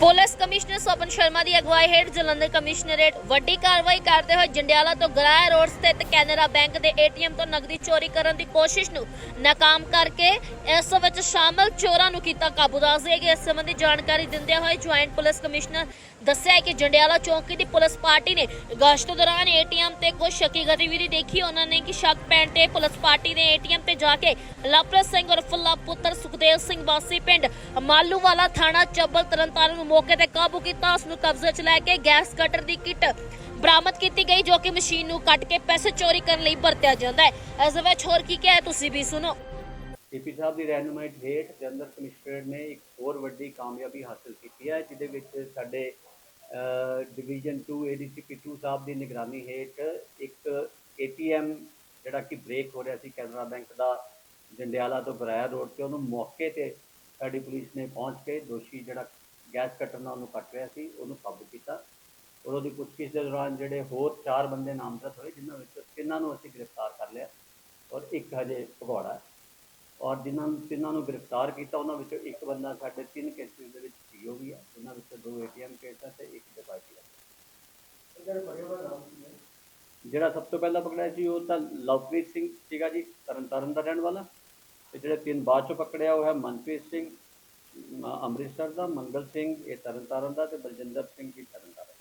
Police commissioner Sopan Sharma ਦੀ ਅਗਵਾਈ ਹੇਠ ਜਲੰਧਰ ਕਮਿਸ਼ਨਰੇਟ ਵੱਡੀ ਕਾਰਵਾਈ ਕਰਦੇ ਹੋਏ ਜੰਡਿਆਲਾ ਤੋਂ ਗਰਾਇਆ ਰੋਡ ਸਥਿਤ ਕੈਨਰਾ ਬੈਂਕ ਦੇ ਏਟੀਐਮ ਤੋਂ ਨਕਦੀ ਚੋਰੀ ਕਰਨ ਦੀ ਕੋਸ਼ਿਸ਼ ਨੂੰ ਨਾਕਾਮ ਕਰਕੇ ਇਸ ਵਿੱਚ ਸ਼ਾਮਲ ਚੋਰਾਂ ਨੂੰ ਕੀਤਾ ਕਾਬੂ ਦੱਸਦੇ ਕਿ ਇਸ ਸੰਬੰਧੀ ਜਾਣਕਾਰੀ ਦਿੰਦਿਆਂ ਹੋਏ ਜੁਆਇੰਟ ਪੁਲਿਸ ਕਮਿਸ਼ਨਰ ਦੱਸਿਆ ਕਿ ਜੰਡਿਆਲਾ ਚੌਂਕੀ ਦੀ ਪੁਲਿਸ ਪਾਰਟੀ ਨੇ ਗਸ਼ਤ ਦੌਰਾਨ ਏਟੀਐਮ ਤੇ ਕੁਝ ਸ਼ੱਕੀ ਗਤੀਵਿਧੀ ਦੇਖੀ। ਉਹਨਾਂ ਨੇ ਕਿ ਸ਼ੱਕ ਪੈਣ ਤੇ ਪੁਲਿਸ ਪਾਰਟੀ ਨੇ ਏਟੀਐਮ ਤੇ ਜਾ ਕੇ ਲਵਪ੍ਰੀਤ ਸਿੰਘ ਔਰ ਫੁੱਲਾ ਪੁੱਤਰ ਸੁਖਦੇਵ ਸਿੰਘ ਵਾਸੀ ਪਿੰਡ ਮਾਲੂਵਾਲਾ ਥਾਣਾ ਚੱਬਲ ਤਰਨਤਾਰਨ ਨੂੰ ਮੌਕੇ ਤੇ ਕਾਬੂ ਕੀਤਾ, ਉਸ ਨੂੰ ਕਬਜ਼ੇ 'ਚ ਲੈ ਕੇ ਗੈਸ ਕਟਰ ਦੀ ਕਿੱਟ ਬਰਾਮਦ ਕੀਤੀ ਗਈ, ਜੋ ਕਿ ਮਸ਼ੀਨ ਨੂੰ ਕੱਟ ਕੇ ਪੈਸੇ ਚੋਰੀ ਕਰਨ ਲਈ ਵਰਤਿਆ ਜਾਂਦਾ ਹੈ। ਇਸ ਵਿੱਚ ਹੋਰ ਕੀ ਕਿਹਾ ਤੁਸੀਂ ਵੀ ਸੁਣੋ। ਏਪੀ ਸਾਹਿਬ ਦੀ ਰਹਿਨੁਮਾਈ ਹੇਠ ਜਨਰਲ ਕਮਿਸ਼ਨਰ ਨੇ ਇੱਕ ਹੋਰ ਵੱਡੀ ਕਾਮਯਾਬੀ ਹਾਸਲ ਕੀਤੀ ਹੈ, ਜਿਹਦੇ ਵਿੱਚ ਸਾਡੇ ਡਿਵੀਜ਼ਨ 2 ਏਡੀਸੀਪੀ 2 ਸਾਹਿਬ ਦੀ ਨਿਗਰਾਨੀ ਹੇਠ ਇੱਕ ਏਟੀਐਮ ਜਿਹੜਾ ਕਿ ਬ੍ਰੇਕ ਹੋ ਰਿਹਾ ਸੀ ਕੈਨਰਾ ਬੈਂਕ ਦਾ ਜੰਡਿਆਲਾ ਤੋਂ ਬਰਾਇਆ ਰੋਡ ਤੇ, ਉਹਨੂੰ ਮੌਕੇ ਤੇ ਸਾਡੀ ਪੁਲਿਸ ਨੇ ਪਹੁੰਚ ਕੇ ਦੋਸ਼ੀ ਜਿਹੜਾ ਗੈਸ ਕਟਰ ਨਾਲ ਉਹਨੂੰ ਕੱਟ ਰਿਹਾ ਸੀ ਉਹਨੂੰ ਕਾਬੂ ਕੀਤਾ। ਔਰ ਉਹਦੀ ਪੁੱਛਗਿੱਛ ਦੇ ਦੌਰਾਨ ਜਿਹੜੇ ਹੋਰ ਚਾਰ ਬੰਦੇ ਨਾਮਜ਼ਦ ਹੋਏ ਜਿਨ੍ਹਾਂ ਵਿੱਚੋਂ ਤਿੰਨਾਂ ਨੂੰ ਅਸੀਂ ਗ੍ਰਿਫਤਾਰ ਕਰ ਲਿਆ ਔਰ ਇੱਕ ਹਜੇ ਭਗੌੜਾ ਔਰ ਜਿਨ੍ਹਾਂ ਨੂੰ ਤਿੰਨਾਂ ਨੂੰ ਗ੍ਰਿਫਤਾਰ ਕੀਤਾ ਉਹਨਾਂ ਵਿੱਚੋਂ ਇੱਕ ਬੰਦਾ ਸਾਡੇ ਤਿੰਨ ਕੇਸਿਸ ਦੇ ਵਿੱਚ ਸੀਓ ਵੀ ਹੈ ਉਹਨਾਂ ਵਿੱਚੋਂ ਦੋ ਏਟੀਐਮ ਕੇਸ ਹੈ ਤੇ ਇੱਕ ਡਿਪਾਰਟੀ ਹੈ। ਜਿਹੜਾ ਸਭ ਤੋਂ ਪਹਿਲਾਂ ਪਕੜਿਆ ਸੀ ਉਹ ਤਾਂ ਲਵਪ੍ਰੀਤ ਸਿੰਘ ਸੀਗਾ ਜੀ ਤਰਨਤਾਰਨ ਦਾ ਰਹਿਣ ਵਾਲਾ। ਤੇ ਜਿਹੜੇ ਤਿੰਨ ਬਾਅਦ ਚੋਂ ਪਕੜਿਆ ਉਹ ਹੈ ਮਨਪ੍ਰੀਤ ਸਿੰਘ ਅੰਮ੍ਰਿਤਸਰ ਦਾ, ਮੰਗਲ ਸਿੰਘ, ਇਹ ਤਰਨਤਾਰਨ ਦਾ ਤੇ ਬਲਜਿੰਦਰ ਸਿੰਘ ਵੀ ਤਰਨਤਾਰਨ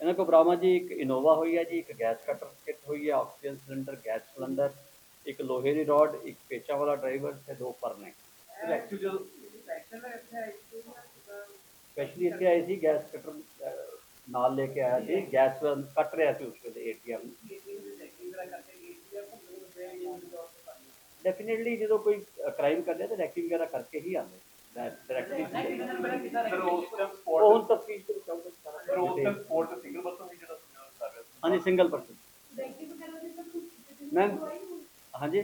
ਇਹਨਾਂ ਕੋਲ ਬਰਾਮਦ ਜੀ ਇੱਕ ਇਨੋਵਾ ਹੋਈ ਹੈ ਜੀ, ਇੱਕ ਗੈਸ ਕਟਰ ਕਿੱਟ ਹੋਈ ਹੈ ਆਕਸੀਜਨ ਸਿਲੰਡਰ, ਗੈਸ ਸਿਲੰਡਰ, ਇੱਕ ਲੋਹੇ ਦੀ ਰੋਡ, ਇੱਕ ਪੇਚਾ ਵਾਲਾ ਡਰਾਈਵਰ ਤੇ ਦੋ ਪਰਨੇ। ਸਪੈਸ਼ਲੀ ਇੱਥੇ ਆਏ ਸੀ, ਗੈਸ ਕਟਰ ਨਾਲ ਲੈ ਕੇ ਆਇਆ ਸੀ, ਗੈਸ ਕੱਟ ਰਿਹਾ ਸੀ ਉਸ ਵੇਲੇ ਏਟੀਐਮ ਡੈਫੀਨਿਟਲੀ ਜਦੋਂ ਕੋਈ ਕ੍ਰਾਈਮ ਕਰਦੇ ਤਾਂ ਰੈਕਿੰਗ ਵਗੈਰਾ ਕਰਕੇ ਹੀ ਆਉਂਦੇ ਡਾਇਰੈਕਟਲੀ ਸਰ ਉਸ ਟਾਈਮ ਉਹ ਸਪੋਰਟ ਤਫਤੀਸ਼ ਦੇ ਵਿੱਚ ਆਊਗਾ ਸਰ ਉਸ ਸਾਰਾ ਟਾਈਮ ਸਪੋਰਟ ਸਿੰਗਲ ਪਰਸਨ ਸੀ ਜਿਹੜਾ ਕਰ ਰਿਹਾ ਸੀ ਹਾਂਜੀ ਸਿੰਗਲ ਪਰਸਨ ਮੈਮ ਹਾਂਜੀ?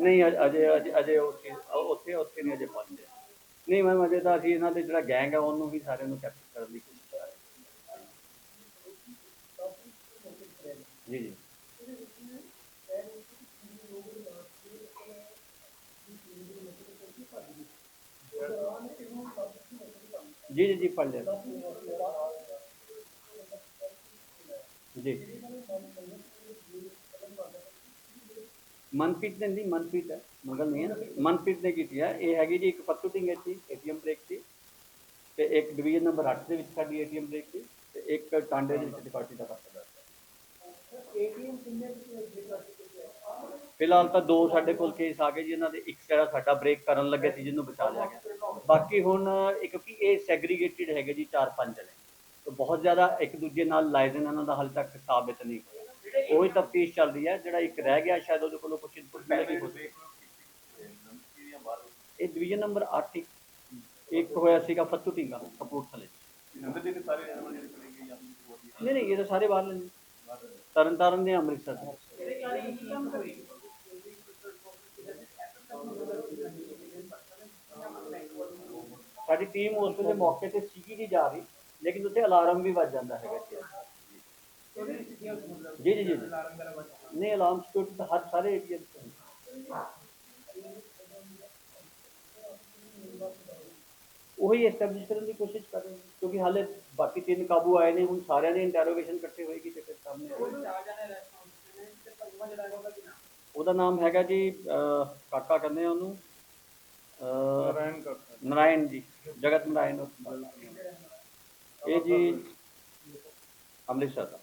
ਨਹੀਂ ਅਜੇ ਅਜੇ ਅਜੇ ਉਹ ਉਹ ਉੱਥੇ ਉੱਥੇ ਨਹੀਂ ਅਜੇ ਪਹੁੰਚੇ। ਨਹੀਂ ਮੈਮ ਅਜੇ ਤਾਂ ਅਸੀਂ ਇਹਨਾਂ ਦੇ ਜਿਹੜਾ ਗੈਂਗ ਹੈ ਉਹਨੂੰ ਹੀ ਸਾਰਿਆਂ ਨੂੰ ਕੈਪਚਰ ਕਰਨ ਦੀ ਕੋਸ਼ਿਸ਼ ਕਰ ਰਹੇ ਹਾਂ। ਜੀ ਜੀ। ਜੀ ਜੀ ਜੀ, ਫੜ ਲਿਆ। ਜੀ। ਮਨਪ੍ਰੀਤ ਨੇ ਨਹੀਂ, ਮਨਪ੍ਰੀਤ ਹੈ ਮਗਲ ਨਹੀਂ ਹੈ ਮਨਪ੍ਰੀਤ ਨੇ ਕੀਤੀ ਹੈ ਇਹ ਹੈਗੀ ਜੀ ਇੱਕ ਪੱਤੂ ਟਿੰਗੇ ਸੀ ਏਟੀਐਮ ਬ੍ਰੇਕ ਸੀ ਤੇ ਇੱਕ ਡਿਵੀਜ਼ਨ ਨੰਬਰ 8 ਦੇ ਵਿੱਚ ਸਾਡੀ ਏਟੀਐਮ ਬ੍ਰੇਕ ਸੀ ਤੇ ਇੱਕ ਟਾਂਡੇ ਦੇ ਵਿੱਚ ਡਿਪਾਰਟੀ ਦਾ ਪਤਾ ਦੱਸਦਾ ਫਿਲਹਾਲ ਤਾਂ ਦੋ ਸਾਡੇ ਕੋਲ ਕੇਸ ਆ ਗਏ ਜੀ ਇਹਨਾਂ ਦੇ ਇੱਕ ਜਿਹੜਾ ਸਾਡਾ ਬ੍ਰੇਕ ਕਰਨ ਲੱਗੇ ਸੀ ਜਿਹਨੂੰ ਬਚਾ ਲਿਆ ਗਿਆ। ਬਾਕੀ ਹੁਣ ਇਹ ਕਿਉਂਕਿ ਇਹ ਸੈਗਰੀਗੇਟਿਡ ਹੈਗੇ ਜੀ ਚਾਰ ਪੰਜ ਨੇ ਤਾਂ ਬਹੁਤ ਜ਼ਿਆਦਾ ਇੱਕ ਦੂਜੇ ਨਾਲ ਲਾਇਜ਼ਨ ਇਹਨਾਂ ਦਾ ਹਾਲੇ ਤੱਕ ਸਾਬਿਤ ਨਹੀਂ ਹੋਇਆ। ਉਹੀ ਤਫਤੀਸ਼ ਚੱਲ ਰਹੀ ਹੈ ਜਿਹੜਾ ਇੱਕ ਰਹਿ ਗਿਆ ਸ਼ਾਇਦ ਉਹਦੇ ਕੋਲੋਂ ਕੁਝ ਇਨਪੁਟ ਮਿਲੇਗੀ ਇਹ ਡਿਵੀਜ਼ਨ ਨੰਬਰ 8 ਇੱਕ ਹੋਇਆ ਸੀਗਾ ਫੱਤੂ ਢੀਂਗਾ ਕਪੂਰਥਲੇ ਨਹੀਂ ਨਹੀਂ ਇਹ ਤਾਂ ਸਾਰੇ ਬਾਹਰ ਨੇ ਤਰਨ ਤਾਰਨ ਦੇ ਅੰਮ੍ਰਿਤਸਰ ਦੇ। ਸਾਡੀ ਟੀਮ ਉਸ ਵੇਲੇ ਮੌਕੇ ਤੇ ਸੀਗੀ ਜੀ ਜਾ ਰਹੀ, ਲੇਕਿਨ ਉੱਥੇ ਅਲਾਰਮ ਵੀ ਵੱਜ ਜਾਂਦਾ ਹੈਗਾ ਜੀ ਜੀ ਜੀ ਜੀ। ਨਹੀਂ ਅਲਾਰਮ ਸਿਕਿਉਰਿਟੀ ਤਾਂ ਹਰ ਸਾਰੇ ਏਰੀਆ ਉਹੀ ਐਸਟੈਬਲਿਸ਼ ਕਰਨ ਦੀ ਕੋਸ਼ਿਸ਼ ਕਰ ਰਹੇ ਹਾਂ ਕਿਉਂਕਿ ਹਾਲੇ ਬਾਕੀ ਤਿੰਨ ਕਾਬੂ ਆਏ ਨੇ, ਹੁਣ ਸਾਰਿਆਂ ਦੀ ਇੰਟਰੋਗੇਸ਼ਨ ਇਕੱਠੇ ਹੋਏਗੀ ਤੇ ਫਿਰ ਸਾਹਮਣੇ ਉਹਦਾ ਨਾਮ ਹੈਗਾ ਜੀ ਅਹ, ਕਾਕਾ ਕਹਿੰਦੇ ਆ ਉਹਨੂੰ। ਅਹ, ਨਾਰਾਇਣ ਕਰਤਾ ਨਾਰਾਇਣ ਜੀ ਜਗਤ ਨਾਰਾਇਣ ਦਾ ਇਹ ਜੀ ਅੰਮ੍ਰਿਤਸਰ ਦਾ।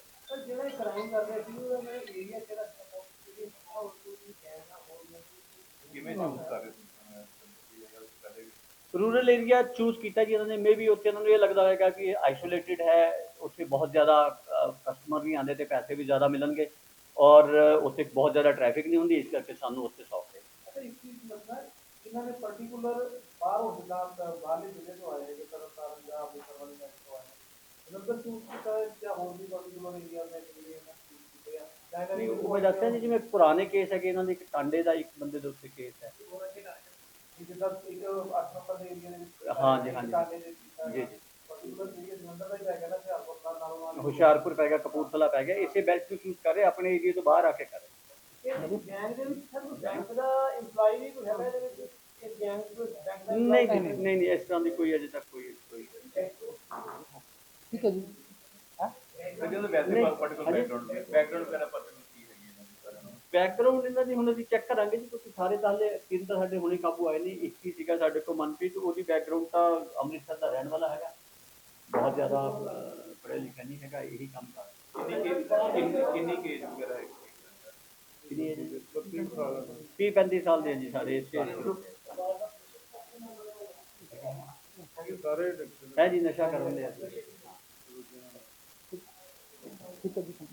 ਕਿਵੇਂ ਚੂਜ਼ ਕਰ ਰਹੇ ਸੀ? ਪਹਿਲੇ ਰੂਰਲ ਏਰੀਆ ਚੂਜ਼ ਕੀਤਾ ਜੀ ਇਹਨਾਂ ਨੇ। ਮੇਬੀ ਉੱਥੇ ਇਹਨਾਂ ਨੂੰ ਇਹ ਲੱਗਦਾ ਹੋਵੇਗਾ ਕਿ ਆਈਸੋਲੇਟਿਡ ਹੈ। ਉੱਥੇ ਬਹੁਤ ਜ਼ਿਆਦਾ ਕਸਟਮਰ ਵੀ ਆਉਂਦੇ ਤੇ ਪੈਸੇ ਵੀ ਜ਼ਿਆਦਾ ਮਿਲਣਗੇ। ਔਰ ਉੱਥੇ ਬਹੁਤ ਜ਼ਿਆਦਾ ਟ੍ਰੈਫਿਕ ਨਹੀਂ ਹੁੰਦੀ ਇਸ ਕਰਕੇ ਸਾਨੂੰ ਉੱਥੇ ਸੌਖ ਹੈ। ਅੱਛਾ ਇੱਕ ਚੀਜ਼ ਲੱਗਦਾ ਇਹਨਾਂ ਨੇ ਪਾਰਟਿਕੂਲਰ ਬਾਹਰੋਂ ਜਿੱਦਾਂ ਬਾਹਰਲੇ ਜ਼ਿਲ੍ਹੇ ਤੋਂ ਆਏ ਕਿ ਤਰਨਤਾਰਨ ਜਾਂ ਅੰਮ੍ਰਿਤਸਰ ਵਾਲੀ ਸਾਈਡ ਤੋਂ ਆਏ ਇਹਨਾਂ ਦਾ ਚੂਜ਼ ਕੀਤਾ ਹੈ? ਜਾਂ ਹੋਰ ਵੀ ਪਾਰਟਿਕੂਲਰ ਏਰੀਆ ਦੇ ਜਿਹੜੇ ਇਹਨਾਂ ਨਹੀਂ, ਨੇ ਉਹ ਮੈਂ ਦੱਸਿਆ ਜੀ ਜਿਵੇਂ ਪੁਰਾਣੇ ਕੇਸ ਹੈਗੇ ਇਹਨਾਂ ਦੇ ਇੱਕ ਟਾਂਡੇ ਦਾ ਇੱਕ ਬੰਦੇ ਦੇ ਉੱਤੇ ਕੇਸ ਹੈ। ਕਿ ਜਿੱਦਾਂ ਇੱਕ 8 ਨੰਬਰ ਦੇ ਏਰੀਆ ਦੇ ਵਿੱਚ ਹਾਂ ਜੀ, ਹਾਂ ਜੀ। ਜੀ, ਜੀ। ਪਾਰਟਿਕੂਲਰ ਏਰੀਆ ਜਲੰਧਰ ਦਾ ਹੀ ਪੈ ਗਿਆ ਨਾ ਹੁਸ਼ਿਆਰਪੁਰ ਦਾ ਨਾਲੋਂ ਨਾਲ ਹੁਸ਼ਿਆਰਪੁਰ ਪੈ ਗਿਆ ਕਪੂਰਥਲਾ ਪੈ ਗਿਆ ਇਸੇ ਬੈਚ ਨੂੰ ਚੂਜ਼ ਕਰ ਰਹੇ ਆਪਣੇ ਏਰੀਆ ਤੋਂ ਬਾਹਰ ਆ ਕੇ ਕਰ ਰਹੇ। ਨਹੀਂ ਨਹੀਂ ਨਹੀਂ ਇਸ ਤਰ੍ਹਾਂ ਦੀ ਕੋਈ ਅਜੇ ਤੱਕ ਕੋਈ ਕੋਈ ਠੀਕ ਹੈ ਜੀ। ਬੈਕਗ੍ਰਾਉਂਡ ਇਹਨਾਂ ਦੀ ਸਾਰਿਆਂ ਨੂੰ। ਬੈਕਗ੍ਰਾਉਂਡ ਇਹਨਾਂ ਦੀ ਹੁਣ ਅਸੀਂ ਚੈੱਕ ਕਰਾਂਗੇ ਜੀ ਕਿਉਂਕਿ ਸਾਰੇ ਤਾਲੇ ਤਿੰਨ ਤਾਂ ਸਾਡੇ ਹੁਣੇ ਕਾਬੂ ਆਏ ਨੇ ਇੱਕ ਹੀ ਸੀਗਾ ਸਾਡੇ ਕੋਲ ਮਨਪ੍ਰੀਤ ਉਹਦੀ ਬੈਕਗ੍ਰਾਉਂਡ ਤਾਂ ਅੰਮ੍ਰਿਤਸਰ ਦਾ ਰਹਿਣ ਵਾਲਾ ਹੈਗਾ। ਬਹੁਤ ਜ਼ਿਆਦਾ ਪੜ੍ਹਿਆ ਲਿਖਿਆ ਨਹੀਂ ਹੈਗਾ ਇਹੀ ਕੰਮ ਕਰਦਾ ਕਿੰਨੀ ਕੇਜ ਕਿੰਨੀ ਕਿੰਨੀ ਕੇਜ ਵਗੈਰਾ ਹੈਗੀ ਕਿੰਨੀ ਏਜ ਤੀਹ 35 ਸਾਲ ਦੇ ਆ ਜੀ ਸਾਰੇ ਇਸ ਸਾਰੇ। ਹੈ ਜੀ ਨਸ਼ਾ ਕਰਨ ਦੇ ਆ। ਠੀਕ ਹੈ ਜੀ